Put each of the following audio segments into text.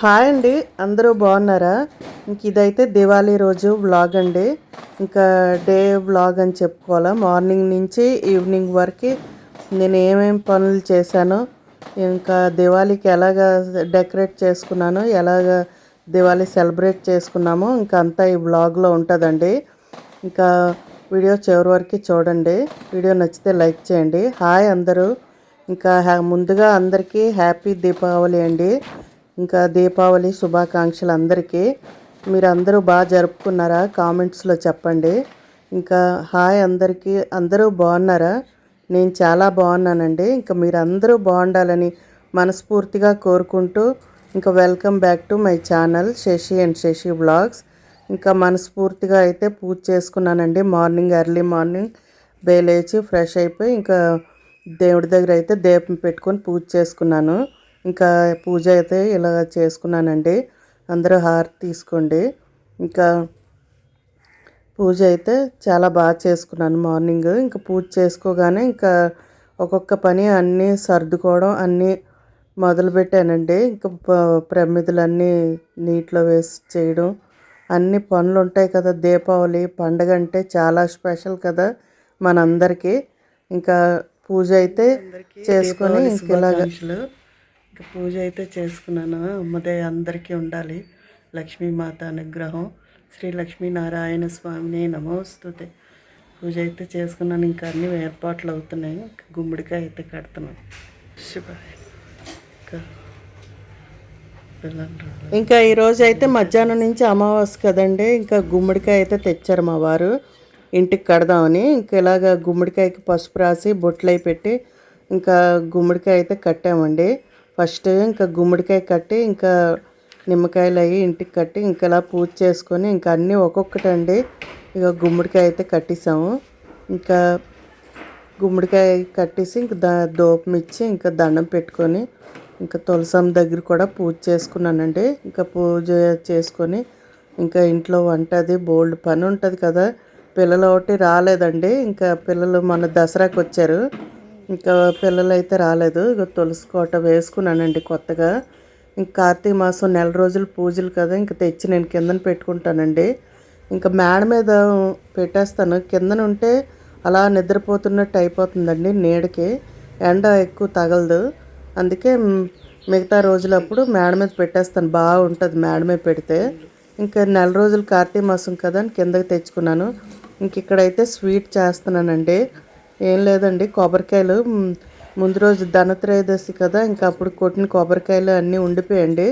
Hi అండి అందరూ బాగున్నారా? ఇంక ఇదైతే దివాళీ రోజు వ్లాగ్ అండి. ఇంకా డే వ్లాగ్ అని చెప్పుకోవాలా. మార్నింగ్ నుంచి ఈవినింగ్ వరకు నేను ఏమేమి పనులు చేశానో ఇంకా దివాళీకి ఎలాగ డెకరేట్ చేసుకున్నాను ఎలాగ దివాళీ సెలబ్రేట్ చేసుకున్నామో ఇంకా అంతా ఈ వ్లాగ్లో ఉంటుందండి. ఇంకా వీడియో చివరి వరకు చూడండి. వీడియో నచ్చితే లైక్ చేయండి. హాయ్ అందరూ. ఇంకా ముందుగా అందరికీ హ్యాపీ దీపావళి అండి. ఇంకా దీపావళి శుభాకాంక్షలు అందరికీ. మీరు అందరూ బాగా జరుపుకున్నారా? కామెంట్స్లో చెప్పండి. ఇంకా హాయ్ అందరికీ. అందరూ బాగున్నారా? నేను చాలా బాగున్నానండి. ఇంకా మీరు అందరూ బాగుండాలని మనస్ఫూర్తిగా కోరుకుంటూ ఇంకా welcome back to my channel Sasi and Sasi blogs ఇంకా మనస్ఫూర్తిగా అయితే పూజ చేసుకున్నానండి. మార్నింగ్ ఎర్లీ మార్నింగ్ బేలేచి ఫ్రెష్ అయిపోయి ఇంకా దేవుడి దగ్గర అయితే దీపం పెట్టుకొని పూజ చేసుకున్నాను. ఇంకా పూజ అయితే ఇలా చేసుకున్నానండి అందరూ హారతి తీసుకోండి. ఇంకా పూజ అయితే చాలా బాగా చేసుకున్నాను మార్నింగ్. ఇంకా పూజ చేసుకోగానే ఇంకా ఒక్కొక్క పని అన్నీ సర్దుకోవడం అన్నీ మొదలుపెట్టానండి ఇంకా ప్రమిదలన్నీ నీటిలో వేసి చేయడం. అన్ని పనులు ఉంటాయి కదా దీపావళి పండగ అంటే చాలా స్పెషల్ కదా మనందరికీ. ఇంకా పూజ అయితే చేసుకొని ఇంక ఇలాగ ఇక పూజ అయితే చేసుకున్నాను. అమ్మదే అందరికీ ఉండాలి. లక్ష్మీమాత అనుగ్రహం. శ్రీ లక్ష్మీనారాయణ స్వామిని నమోస్తుతే పూజ అయితే చేసుకున్నాను. ఇంకా అన్ని ఏర్పాట్లు అవుతున్నాయి. ఇంకా గుమ్మడికాయ అయితే కడుతున్నాను. శుభాయ ఇంకా ఇంకా ఈరోజు అయితే మధ్యాహ్నం నుంచి అమావాస్య కదండి. ఇంకా గుమ్మడికాయ అయితే తెచ్చారు మా వారు. ఇంటికి కడదామని. ఇంకా ఇలాగ గుమ్మడికాయకి పసుపు రాసి బొట్లు పెట్టి ఇంకా గుమ్మడికాయ అయితే కట్టామండి. ఫస్ట్ ఇంకా గుమ్మడికాయ కట్టి ఇంకా నిమ్మకాయలు అవి ఇంటికి కట్టి ఇంకా ఇలా పూజ చేసుకొని ఇంకా అన్నీ ఒక్కొక్కటండి ఇక గుమ్మడికాయ అయితే కట్టేసాము. ఇంకా గుమ్మడికాయ కట్టేసి ఇంకా దా దూపం ఇచ్చి ఇంకా దండం పెట్టుకొని ఇంకా తులసం దగ్గర కూడా పూజ చేసుకున్నానండి. ఇంకా పూజ చేసుకొని ఇంకా ఇంట్లో వంట అది బోల్డ్ పని ఉంటుంది కదా. పిల్లలు ఒకటి రాలేదండి. ఇంకా పిల్లలు మన దసరాకి వచ్చారు ఇంకా పిల్లలు అయితే రాలేదు. ఇక తులసి కోట వేసుకున్నానండి కొత్తగా. ఇంకా కార్తీక మాసం నెల రోజులు పూజలు కదా ఇంకా తెచ్చి నేను కిందన పెట్టుకుంటానండి. ఇంకా మేడ మీద పెట్టేస్తాను. కిందన ఉంటే అలా నిద్రపోతున్నట్టు అయిపోతుందండి నీడకి. ఎండ ఎక్కువ తగలదు. అందుకే మిగతా రోజులప్పుడు మేడ మీద పెట్టేస్తాను. బాగుంటుంది మేడ మీద పెడితే. ఇంకా నెల రోజులు కార్తీక మాసం కదా అని కిందకి తెచ్చుకున్నాను. ఇంక ఇక్కడైతే స్వీట్ చేస్తున్నానండి. ఏం లేదండి కొబ్బరికాయలు. ముందు రోజు ధనత్రయోదశి కదా ఇంకా అప్పుడు కొట్టిన కొబ్బరికాయలు అన్నీ ఉండిపోయండి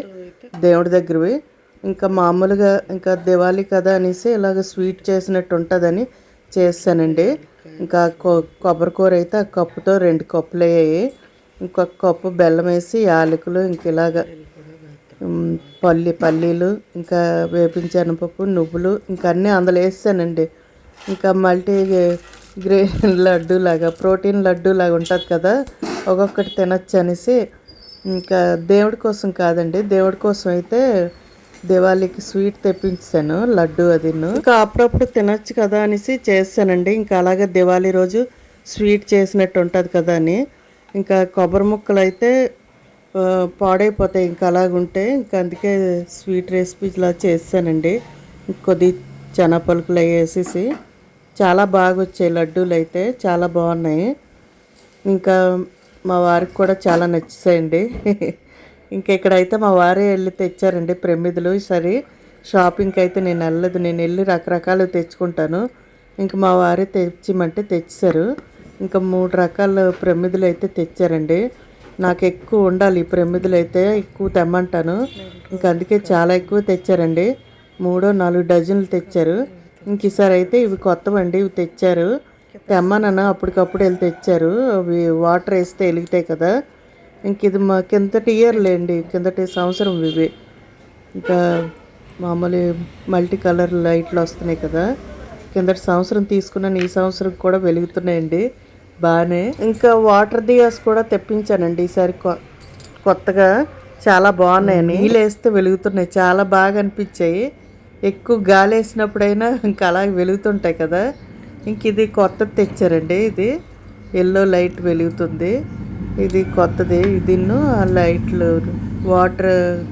దేవుడి దగ్గరవి. ఇంకా మామూలుగా ఇంకా దివాళీ కదా అనేసి ఇలాగ స్వీట్ చేసినట్టు ఉంటుందని చేస్తానండి. ఇంకా కొ- కొబ్బరి కూర అయితే ఆ కప్పుతో రెండు కప్పులు అయ్యాయి. ఇంకొక కప్పు బెల్లం వేసి యాలకులు ఇంక ఇలాగ పల్లి పల్లీలు ఇంకా వేపించనపప్పు నువ్వులు ఇంకా అన్నీ అందులో వేసానండి ఇంకా మల్టీ గ్రెయిన్ లడ్డు లాగా ప్రోటీన్ లడ్డు లాగా ఉంటుంది కదా ఒక్కొక్కటి తినచ్చు అనేసి ఇంకా దేవుడి కోసం కాదండి దేవుడి కోసం అయితే దివాళీకి స్వీట్ తెప్పించాను లడ్డు అదిను ఇంకా అప్పుడప్పుడు తినచ్చు కదా అనేసి చేస్తానండి. ఇంకా అలాగే దివాళీ రోజు స్వీట్ చేసినట్టు ఉంటుంది కదా అని. ఇంకా కొబ్బరి ముక్కలు అయితే పాడైపోతాయి ఇంకా అలాగుంటే ఇంకా అందుకే స్వీట్ రెసిపీలా చేస్తానండి. కొద్ది చెనపలుకులు వేసేసి చాలా బాగా వచ్చాయి లడ్డూలు అయితే చాలా బాగున్నాయి. ఇంకా మా వారికి కూడా చాలా నచ్చేసాయండి. ఇంకా ఇక్కడైతే మా వారే వెళ్ళి తెచ్చారండి ప్రమిదలు. సరే షాపింగ్కి అయితే నేను వెళ్ళదు నేను వెళ్ళి రకరకాలు తెచ్చుకుంటాను. ఇంకా మా వారే తెచ్చిమంటే తెచ్చారు. ఇంకా మూడు రకాల ప్రమిదలు అయితే తెచ్చారండి. నాకు ఎక్కువ ఉండాలి ఈ ప్రమిదలు అయితే ఎక్కువ తెమ్మంటాను. ఇంకా అందుకే చాలా ఎక్కువ తెచ్చారండి. మూడో నాలుగు డజన్లు తెచ్చారు. ఇంక ఈసారి అయితే ఇవి కొత్తవండి ఇవి తెచ్చారు. తెమ్మనన్న అప్పటికప్పుడు వెళ్ళి తెచ్చారు. అవి వాటర్ వేస్తే వెలుగుతాయి కదా. ఇంక ఇది మా కిందటి ఇయర్ లేండి కిందటి సంవత్సరం ఇవి. ఇంకా మామూలు మల్టీ కలర్ లైట్లు వస్తున్నాయి కదా. కిందటి సంవత్సరం తీసుకున్నాను ఈ సంవత్సరం కూడా వెలుగుతున్నాయండి బాగానే ఇంకా వాటర్ దియాస్ కూడా తెప్పించానండి ఈసారి కొత్తగా. చాలా బాగున్నాయని. నీళ్ళు వేస్తే వెలుగుతున్నాయి. చాలా బాగా అనిపించాయి. ఎక్కువ గాలి వేసినప్పుడైనా ఇంకా అలా వెలుగుతుంటాయి కదా. ఇంక ఇది కొత్తది తెచ్చారండి ఇది. ఎల్లో లైట్ వెలుగుతుంది. ఇది కొత్తది. దీన్ను ఆ లైట్లు వాటర్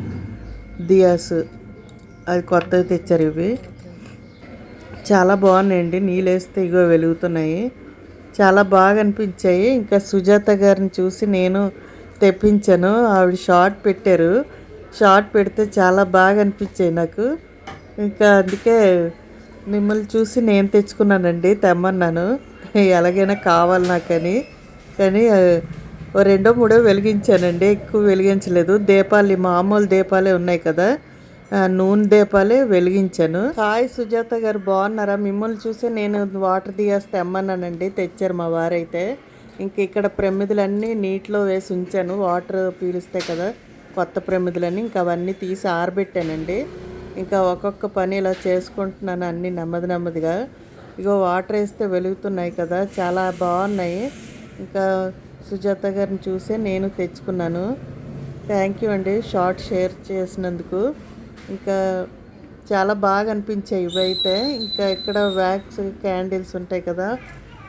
దియాస్ అది కొత్తది తెచ్చారు ఇవి. చాలా బాగున్నాయండి. నీళ్ళు వేస్తే ఇగో వెలుగుతున్నాయి. చాలా బాగా అనిపించాయి. ఇంకా సుజాత గారిని చూసి నేను తెప్పించాను. ఆవిడ షార్ట్ పెట్టారు. షార్ట్ పెడితే చాలా బాగా అనిపించాయి నాకు. ఇంకా అందుకే మిమ్మల్ని చూసి నేను తెచ్చుకున్నానండి తెమ్మన్నాను. ఎలాగైనా కావాలి నాకని. కానీ ఓ రెండో మూడో వెలిగించానండి ఎక్కువ వెలిగించలేదు. దీపాలు మామూలు దీపాలే ఉన్నాయి కదా. నూనె దీపాలే వెలిగించాను. హాయ్ సుజాత గారు బాగున్నారా? మిమ్మల్ని చూసి నేను వాటర్ దియాస్ తెమ్మన్నానండి తెచ్చారు మా వారైతే. ఇంక ఇక్కడ ప్రమిదలన్నీ నీటిలో వేసి ఉంచాను వాటర్ పీలుస్తాయి కదా కొత్త ప్రమిదలన్నీ ఇంకా అవన్నీ తీసి ఆరబెట్టానండి. ఇంకా ఒక్కొక్క పని ఇలా చేసుకుంటున్నాను అన్ని నెమ్మది నెమ్మదిగా. ఇగో వాటర్ వేస్తే వెలుగుతున్నాయి కదా చాలా బాగున్నాయి. ఇంకా సుజాత గారిని చూసే నేను తెచ్చుకున్నాను. థ్యాంక్ యూ అండి షార్ట్ షేర్ చేసినందుకు. ఇంకా చాలా బాగా అనిపించాయి ఇవైతే ఇంకా ఇక్కడ వ్యాక్స్ క్యాండిల్స్ ఉంటాయి కదా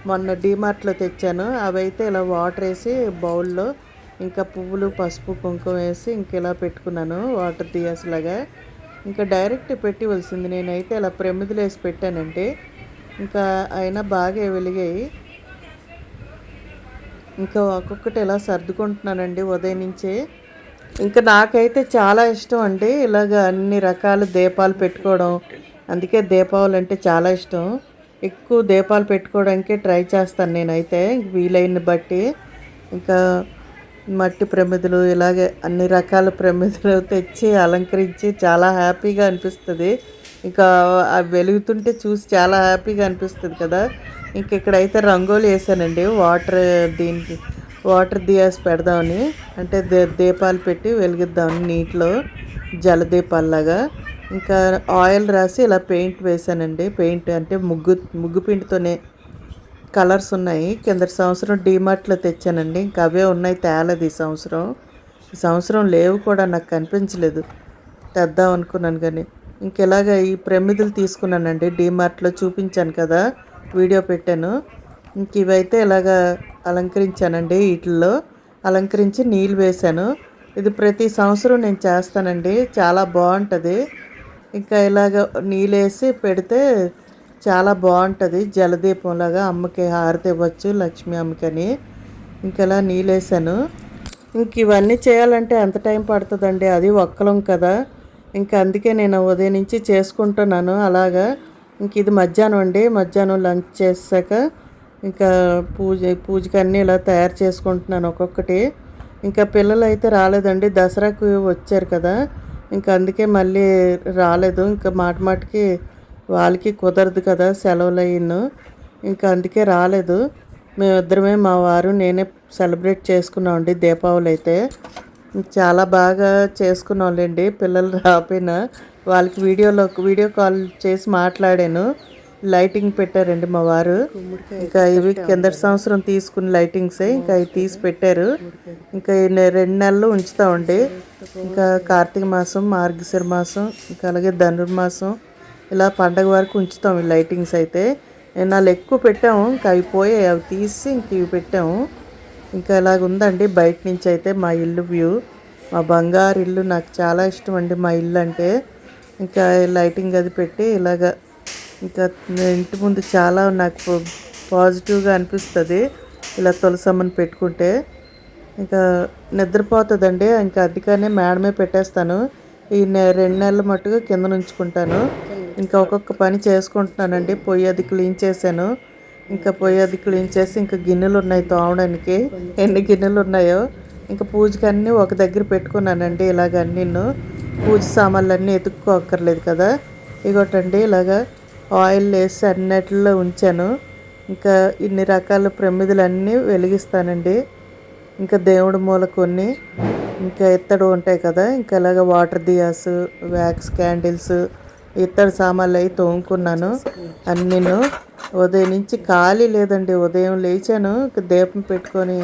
మొన్న డీమార్ట్లో తెచ్చాను. అవైతే ఇలా వాటర్ వేసి బౌల్లో ఇంకా పువ్వులు పసుపు కుంకుమ వేసి ఇంక ఇలా పెట్టుకున్నాను వాటర్ తీయసలాగా. ఇంకా డైరెక్ట్ పెట్టివలసింది నేనైతే ఇలా ప్రమిదలు పెట్టానంటే పెట్టానండి ఇంకా అయినా బాగా వెలిగాయి. ఇంకా ఒక్కొక్కటి ఇలా సర్దుకుంటున్నానండి ఉదయం నుంచే. ఇంకా నాకైతే చాలా ఇష్టం అండి ఇలాగ అన్ని రకాల దీపాలు పెట్టుకోవడం. అందుకే దీపావళి అంటే చాలా ఇష్టం. ఎక్కువ దీపాలు పెట్టుకోవడానికే ట్రై చేస్తాను నేనైతే. వీలైన బట్టి. ఇంకా మట్టి ప్రమిదలు ఇలాగే అన్ని రకాల ప్రమిదలు తెచ్చి అలంకరించి చాలా హ్యాపీగా అనిపిస్తుంది. ఇంకా అవి వెలుగుతుంటే చూసి చాలా హ్యాపీగా అనిపిస్తుంది కదా. ఇంక ఇక్కడైతే రంగోలు వేసానండి. వాటర్ దీనికి వాటర్ దియాస్ పెడదామని. అంటే దే దీపాలు పెట్టి వెలిగిద్దామని నీటిలో జలదీపాల్లాగా ఇంకా ఆయిల్ రాసి ఇలా పెయింట్ వేసానండి. పెయింట్ అంటే ముగ్గు ముగ్గు పిండితోనే కలర్స్ ఉన్నాయి. కిందటి సంవత్సరం డీమార్ట్లో తెచ్చానండి. ఇంకా అవే ఉన్నాయి తేలేదు ఈ సంవత్సరం. ఈ సంవత్సరం లేవు కూడా నాకు కనిపించలేదు. తెద్దాం అనుకున్నాను కానీ. ఇంక ఇలాగ ఈ ప్రమిదలు తీసుకున్నానండి. డీమార్ట్లో చూపించాను కదా వీడియో పెట్టాను. ఇంక ఇవైతే ఇలాగ అలంకరించానండి వీటిల్లో అలంకరించి నీళ్ళు వేశాను. ఇది ప్రతి సంవత్సరం నేను చేస్తానండి. చాలా బాగుంటుంది. ఇంకా ఇలాగ నీళ్ళేసి పెడితే చాలా బాగుంటుంది. జలదీపంలాగా అమ్మకి హారతి ఇవ్వచ్చు లక్ష్మీ అమ్మకని. ఇంకెలా నీళ్ళేసాను ఇంక ఇవన్నీ చేయాలంటే ఎంత టైం పడుతుందండి? అది ఒక్కలం కదా. ఇంకా అందుకే నేను ఉదయం నుంచి చేసుకుంటున్నాను. అలాగా ఇంక ఇది మధ్యాహ్నం అండి. మధ్యాహ్నం లంచ్ చేసాక ఇంకా పూజ పూజకి అన్నీ ఇలా తయారు చేసుకుంటున్నాను ఒక్కొక్కటి. ఇంకా పిల్లలు అయితే రాలేదండి. దసరాకు వచ్చారు కదా. ఇంకా అందుకే మళ్ళీ రాలేదు. ఇంకా మాట మాటికి వాళ్ళకి కుదరదు కదా సెలవులు ఇంకా అందుకే రాలేదు. మేమిద్దరమే మా వారు నేనే సెలబ్రేట్ చేసుకున్నామండి దీపావళి అయితే. చాలా బాగా చేసుకున్నాంలేండి పిల్లలు రాపోయినా వాళ్ళకి వీడియోలో వీడియో కాల్ చేసి మాట్లాడాను. లైటింగ్ పెట్టారండి మా వారు. ఇంకా ఇవి కిందటి సంవత్సరం తీసుకున్న లైటింగ్సే ఇంకా ఇవి తీసి పెట్టారు. ఇంకా రెండు నెలలు ఉంచుతామండి. ఇంకా కార్తీక మాసం మార్గశిర మాసం ఇంకా అలాగే ధనుర్మాసం. ఇలా పండగ వరకు ఉంచుతాం ఈ లైటింగ్స్ అయితే. నాలుగు ఎక్కువ పెట్టాము ఇంకా అవి పోయాయి అవి తీసి ఇంక ఇవి పెట్టాము. ఇంకా ఇలాగ ఉందండి బయట నుంచి అయితే మా ఇల్లు వ్యూ. మా బంగారు ఇల్లు నాకు చాలా ఇష్టం అండి మా ఇల్లు అంటే. ఇంకా లైటింగ్ అది పెట్టి ఇలాగ ఇంకా ఇంటి ముందు చాలా నాకు పాజిటివ్గా అనిపిస్తుంది. ఇలా తులసమ్మని పెట్టుకుంటే. ఇంకా నిద్రపోతుందండి ఇంకా అందుకనే మేడమే పెట్టేస్తాను. ఈ నె రెండు నెలల మట్టుగా కింద ఉంచుకుంటాను ఇంకా ఒక్కొక్క పని చేసుకుంటున్నానండి. పొయ్యి అది క్లీన్ చేశాను. ఇంకా పొయ్యి అది క్లీన్ చేసి ఇంకా గిన్నెలు ఉన్నాయి తోమడానికి. ఎన్ని గిన్నెలు ఉన్నాయో. ఇంకా పూజకి అన్నీ ఒక దగ్గర పెట్టుకున్నానండి ఇలాగ అన్నీను. పూజ సామాన్లు అన్నీ కదా. ఇగోటండి ఇలాగా ఆయిల్ వేసి అన్నిటిలో ఉంచాను. ఇంకా ఇన్ని రకాల ప్రమిదలన్నీ వెలిగిస్తానండి. ఇంకా దేవుడి మూల కొన్ని. ఇంకా ఎత్తడు ఉంటాయి కదా. ఇంకా ఇలాగ వాటర్ దియాసు వ్యాక్స్ క్యాండిల్స్ ఇత్తడి సామాన్లు అవి తోముకున్నాను. అన్నీను ఉదయం నుంచి ఖాళీ లేదండి. ఉదయం లేచాను. దీపం పెట్టుకొని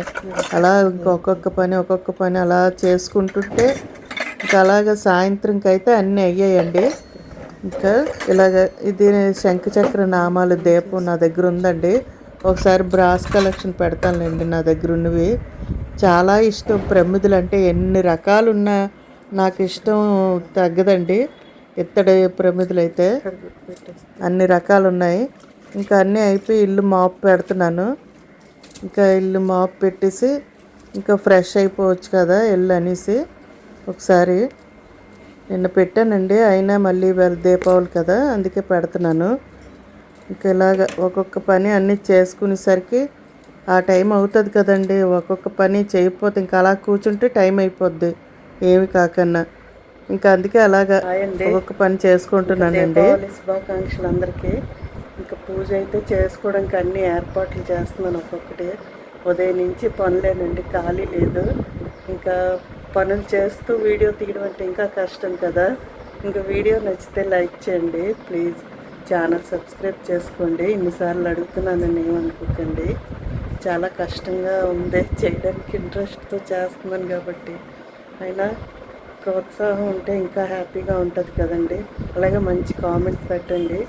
అలా ఒక్కొక్క పని ఒక్కొక్క పని అలా చేసుకుంటుంటే ఇంకా అలాగ సాయంత్రంకి అయితే అన్నీ అయ్యాయండి. ఇంకా ఇలాగ ఇది శంఖచక్ర నామాలు దీపం నా దగ్గర ఉందండి. ఒకసారి బ్రాస్ కలెక్షన్ పెడతానులేండి నా దగ్గర ఉన్నవి. చాలా ఇష్టం. ప్రమిదలు అంటే ఎన్ని రకాలున్నా నాకు ఇష్టం తగ్గదండి. ఇత్తడి ప్రమిదలు అయితే అన్ని రకాలు ఉన్నాయి ఇంకా అన్నీ అయిపోయి ఇల్లు మాపు పెడుతున్నాను. ఇంకా ఇల్లు మాపు పెట్టేసి ఇంకా ఫ్రెష్ అయిపోవచ్చు కదా ఇల్లు అనేసి ఒకసారి. నిన్న పెట్టానండి అయినా మళ్ళీ దీపావళి కదా అందుకే పెడుతున్నాను. ఇంకా ఇలాగ ఒక్కొక్క పని అన్నీ చేసుకునేసరికి ఆ టైం అవుతుంది కదండి ఒక్కొక్క పని చేయకపోతే ఇంకా అలా కూర్చుంటే టైం అయిపోద్ది. ఏమి కాకన్నా. ఇంకా అందుకే అలాగా ఒక్కొక్క పని చేసుకుంటున్నానండి. శుభాకాంక్షలు అందరికీ. ఇంకా పూజ అయితే చేసుకోవడానికి అన్ని ఏర్పాట్లు చేస్తున్నాను ఒక్కొక్కటి. ఉదయం నుంచి పనులేనండి ఖాళీ లేదు. ఇంకా పనులు చేస్తూ వీడియో తీయడం అంటే ఇంకా కష్టం కదా. ఇంకా వీడియో నచ్చితే లైక్ చేయండి ప్లీజ్. ఛానల్ సబ్స్క్రైబ్ చేసుకోండి. ఇన్నిసార్లు అడుగుతున్నానని ఏమనుకోకండి చాలా కష్టంగా ఉంది. చేయడానికి ఇంట్రెస్ట్తో చేస్తున్నాను కాబట్టి. అయినా ప్రోత్సాహం ఉంటే ఇంకా హ్యాపీగా ఉంటుంది కదండి. అలాగే మంచి కామెంట్స్ పెట్టండి.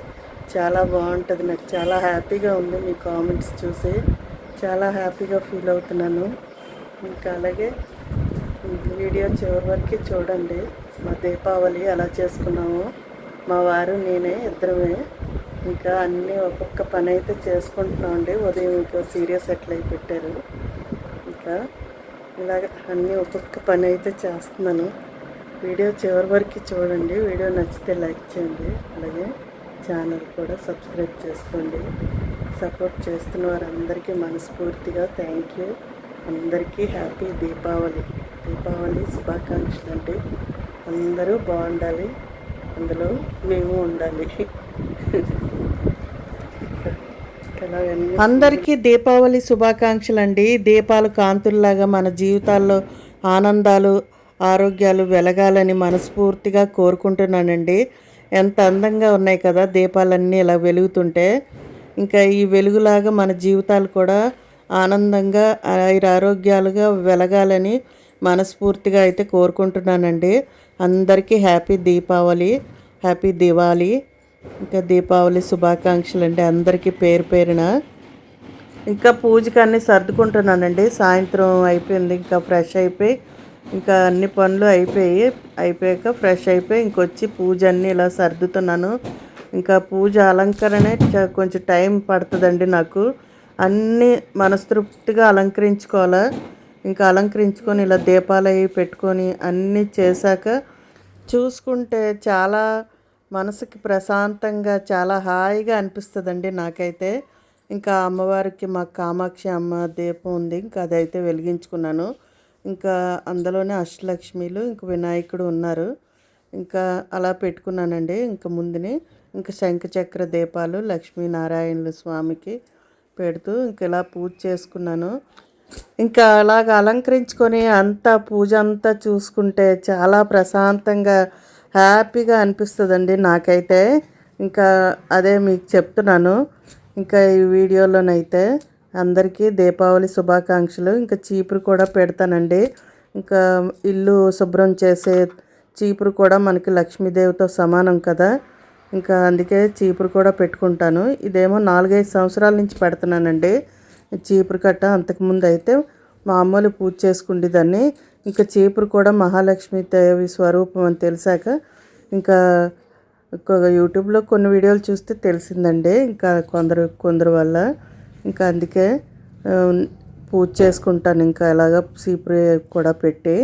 చాలా బాగుంటుంది నాకు. చాలా హ్యాపీగా ఉంది మీ కామెంట్స్ చూసి. చాలా హ్యాపీగా ఫీల్ అవుతున్నాను. ఇంకా అలాగే వీడియో చివరి వరకు చూడండి. మా దీపావళి ఎలా చేసుకున్నాము. మా వారు నేనే ఇద్దరమే. ఇంకా అన్నీ ఒక్కొక్క పని అయితే చేసుకుంటున్నామండి ఉదయం ఇంకా సీరియస్ అట్లయి పెట్టారు. ఇంకా ఇలాగ అన్నీ ఒక్కొక్క పని అయితే చేస్తున్నాను. వీడియో చివరి వరకు చూడండి. వీడియో నచ్చితే లైక్ చేయండి. అలాగే ఛానల్ కూడా సబ్స్క్రైబ్ చేసుకోండి. సపోర్ట్ చేస్తున్న వారందరికీ మనస్ఫూర్తిగా థ్యాంక్ యూ. అందరికీ హ్యాపీ దీపావళి. దీపావళి శుభాకాంక్షలు అంటే అందరూ బాగుండాలి. అందులో మేము ఉండాలి. అందరికీ దీపావళి శుభాకాంక్షలు అండి. దీపాలు కాంతుల్లాగా మన జీవితాల్లో ఆనందాలు ఆరోగ్యాలు వెలగాలని మనస్ఫూర్తిగా కోరుకుంటున్నానండి. ఎంత అందంగా ఉన్నాయి కదా దీపాలన్నీ ఇలా వెలుగుతుంటే. ఇంకా ఈ వెలుగులాగా మన జీవితాలు కూడా ఆనందంగా ఆరోగ్యాలుగా వెలగాలని మనస్ఫూర్తిగా అయితే కోరుకుంటున్నానండి. అందరికీ హ్యాపీ దీపావళి హ్యాపీ దివాళీ ఇంకా దీపావళి శుభాకాంక్షలు అండి అందరికీ పేరు పేరున. ఇంకా పూజకి అన్నీ సర్దుకుంటున్నానండి. సాయంత్రం అయిపోయింది ఇంకా ఫ్రెష్ అయిపోయి ఇంకా అన్ని పనులు అయిపోయి అయిపోయాక ఫ్రెష్ అయిపోయి ఇంకొచ్చి పూజ అన్నీ ఇలా సర్దుతున్నాను. ఇంకా పూజ అలంకరణే కొంచెం టైం పడుతుందండి నాకు. అన్నీ మనస్తృప్తిగా అలంకరించుకోవాలా? ఇంకా అలంకరించుకొని ఇలా దీపాలు అవి పెట్టుకొని అన్నీ చేశాక చూసుకుంటే చాలా మనసుకి ప్రశాంతంగా చాలా హాయిగా అనిపిస్తుందండి నాకైతే. ఇంకా అమ్మవారికి మా కామాక్షి అమ్మ దీపం ఉంది ఇంకా అదైతే వెలిగించుకున్నాను. ఇంకా అందులోనే అష్టలక్ష్మిలు ఇంకా వినాయకుడు ఉన్నారు. ఇంకా అలా పెట్టుకున్నానండి. ఇంకా ముందుని ఇంకా శంఖచక్ర దీపాలు లక్ష్మీనారాయణుల స్వామికి పెడుతూ ఇంక ఇలా పూజ చేసుకున్నాను. ఇంకా అలాగ అలంకరించుకొని అంతా పూజ అంతా చూసుకుంటే చాలా ప్రశాంతంగా హ్యాపీగా అనిపిస్తుందండి నాకైతే. ఇంకా అదే మీకు చెప్తున్నాను. ఇంకా ఈ వీడియోలోనైతే అందరికీ దీపావళి శుభాకాంక్షలు. ఇంకా చీపురు కూడా పెడతానండి. ఇంకా ఇల్లు శుభ్రం చేసే చీపురు కూడా మనకి లక్ష్మీదేవితో సమానం కదా. ఇంకా అందుకే చీపురు కూడా పెట్టుకుంటాను. ఇదేమో నాలుగైదు సంవత్సరాల నుంచి పెడుతున్నానండి. చీపురు కట్ట అంతకుముందు అయితే మామూలు పూజ చేసుకుండేదాన్ని. ఇంకా చీపురు కూడా మహాలక్ష్మి దేవి స్వరూపం అని తెలిసాక ఇంకా యూట్యూబ్లో కొన్ని వీడియోలు చూస్తే తెలిసిందండి. ఇంకా కొందరు కొందరు వల్ల ఇంకా అందుకే పూజ చేసుకుంటాను. ఇంకా ఇలాగ సీపురి కూడా పెట్టి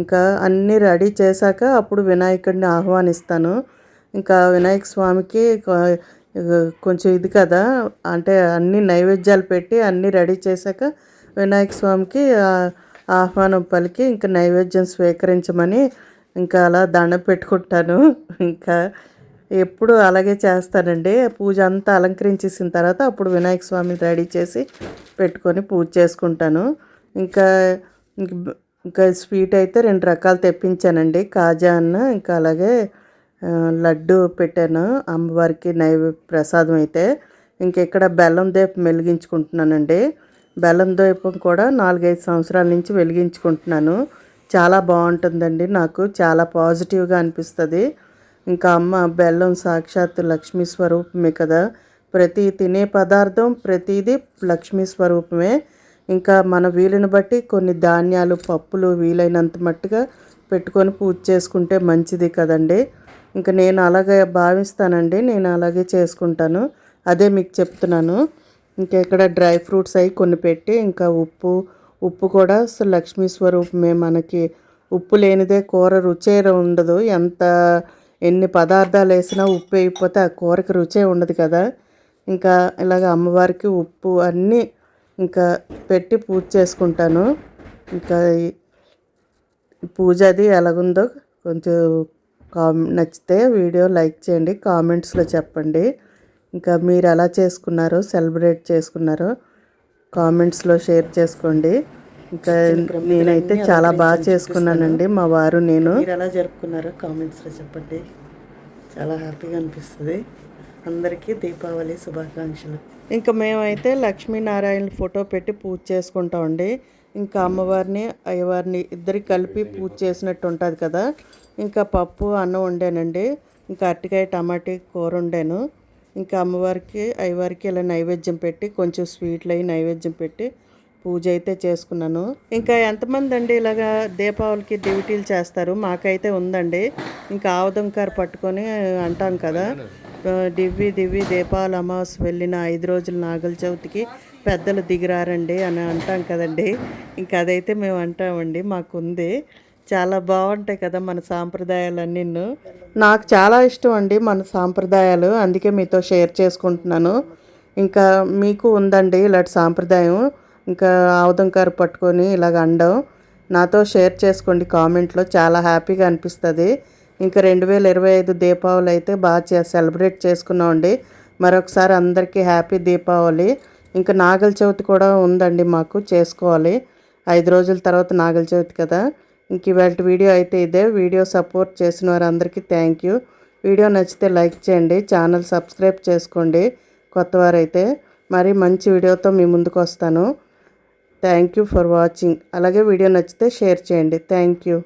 ఇంకా అన్నీ రెడీ చేశాక అప్పుడు వినాయకుడిని ఆహ్వానిస్తాను. ఇంకా వినాయక స్వామికి కొంచెం ఇది కదా అంటే అన్ని నైవేద్యాలు పెట్టి అన్నీ రెడీ చేశాక వినాయక స్వామికి ఆహ్వానం పలికి ఇంకా నైవేద్యం స్వీకరించమని ఇంకా అలా దండ పెట్టుకుంటాను. ఇంకా ఎప్పుడు అలాగే చేస్తానండి. పూజ అంతా అలంకరించేసిన తర్వాత అప్పుడు వినాయక స్వామి రెడీ చేసి పెట్టుకొని పూజ చేసుకుంటాను. ఇంకా ఇంకా స్వీట్ అయితే రెండు రకాలు తెప్పించానండి. కాజా అన్న ఇంకా అలాగే లడ్డు పెట్టాను. అమ్మవారికి నైవే ప్రసాదం అయితే. ఇంకెక్కడ బెల్లం దీపం వెలిగించుకుంటున్నానండి. బెల్లం దీపం కూడా నాలుగైదు సంవత్సరాల నుంచి వెలిగించుకుంటున్నాను. చాలా బాగుంటుందండి నాకు. చాలా పాజిటివ్గా అనిపిస్తుంది. ఇంకా అమ్మ బెల్లం సాక్షాత్ లక్ష్మీ స్వరూపమే కదా. ప్రతి తినే పదార్థం ప్రతిదీ లక్ష్మీ స్వరూపమే. ఇంకా మన వీలుని బట్టి కొన్ని ధాన్యాలు పప్పులు వీలైనంత మట్టుగా పెట్టుకొని పూజ చేసుకుంటే మంచిది కదండి. ఇంకా నేను అలాగే భావిస్తానండి నేను అలాగే చేసుకుంటాను. అదే మీకు చెప్తున్నాను. ఇంకా ఇక్కడ డ్రై ఫ్రూట్స్ అవి కొన్ని పెట్టి ఇంకా ఉప్పు ఉప్పు కూడా లక్ష్మీ స్వరూపమే. మనకి ఉప్పు లేనిదే కూర రుచేర ఉండదు. ఎంత ఎన్ని పదార్థాలు వేసినా ఉప్పు వేయకపోతే ఆ కూరకి రుచే ఉండదు కదా. ఇంకా ఇలాగ అమ్మవారికి ఉప్పు అన్నీ ఇంకా పెట్టి పూజ చేసుకుంటాను. ఇంకా పూజ అది ఎలాగుందో కొంచెం కామ్ నచ్చితే వీడియో లైక్ చేయండి కామెంట్స్లో చెప్పండి. ఇంకా మీరు ఎలా చేసుకున్నారో సెలబ్రేట్ చేసుకున్నారో కామెంట్స్లో షేర్ చేసుకోండి. ఇంకా నేనైతే చాలా బాగా చేసుకున్నానండి. మా వారు నేను. మీరు ఎలా జరుపుకున్నారో కామెంట్స్లో చెప్పండి. చాలా హ్యాపీగా అనిపిస్తుంది. అందరికీ దీపావళి శుభాకాంక్షలు. ఇంకా మేమైతే లక్ష్మీనారాయణ ఫోటో పెట్టి పూజ చేసుకుంటామండి. ఇంకా అమ్మవారిని అయ్యవారిని ఇద్దరికి కలిపి పూజ చేసినట్టు ఉంటుంది కదా. ఇంకా పప్పు అన్నం వండానండి. ఇంకా అరటికాయ టమాటీ కూర వండాను. ఇంకా అమ్మవారికి అయ్యవారికి ఇలా నైవేద్యం పెట్టి కొంచెం స్వీట్లు అవి నైవేద్యం పెట్టి పూజ అయితే చేసుకున్నాను. ఇంకా ఎంతమంది అండి ఇలాగా దీపావళికి డ్యూటీలు చేస్తారు? మాకైతే ఉందండి. ఇంకా ఆవుదంకారు పట్టుకొని అంటాం కదా. దివ్వి దివ్వి దీపావళి అమావాస్య వెళ్ళిన ఐదు రోజుల నాగల చవితికి పెద్దలు దిగిరారండి అని అంటాం కదండి. ఇంకా అదైతే మేము అంటామండి. మాకుంది. చాలా బాగుంటాయి కదా మన సాంప్రదాయాలన్నీ నాకు చాలా ఇష్టం అండి మన సాంప్రదాయాలు. అందుకే మీతో షేర్ చేసుకుంటున్నాను. ఇంకా మీకు ఉందండి ఇలాంటి సాంప్రదాయం. ఇంకా ఆవుదంకారు పట్టుకొని ఇలాగ అండం. నాతో షేర్ చేసుకోండి కామెంట్లో చాలా హ్యాపీగా అనిపిస్తుంది. ఇంకా రెండు వేల ఇరవై ఐదు దీపావళి అయితే బాగా సెలబ్రేట్ చేసుకున్నామండి. మరొకసారి అందరికీ హ్యాపీ దీపావళి. ఇంకా నాగల చవితి కూడా ఉందండి మాకు చేసుకోవాలి. ఐదు రోజుల తర్వాత నాగల చవితి కదా. ఇంక ఇవాళ వీడియో అయితే ఇదే. వీడియో సపోర్ట్ చేసిన వారందరికీ థ్యాంక్ యూ. వీడియో నచ్చితే లైక్ చేయండి ఛానల్ సబ్స్క్రైబ్ చేసుకోండి కొత్తవారైతే. మరి మంచి వీడియోతో మీ ముందుకు వస్తాను. Thank you for watching. అలాగే వీడియో నచ్చితే షేర్ చేయండి. Thank you.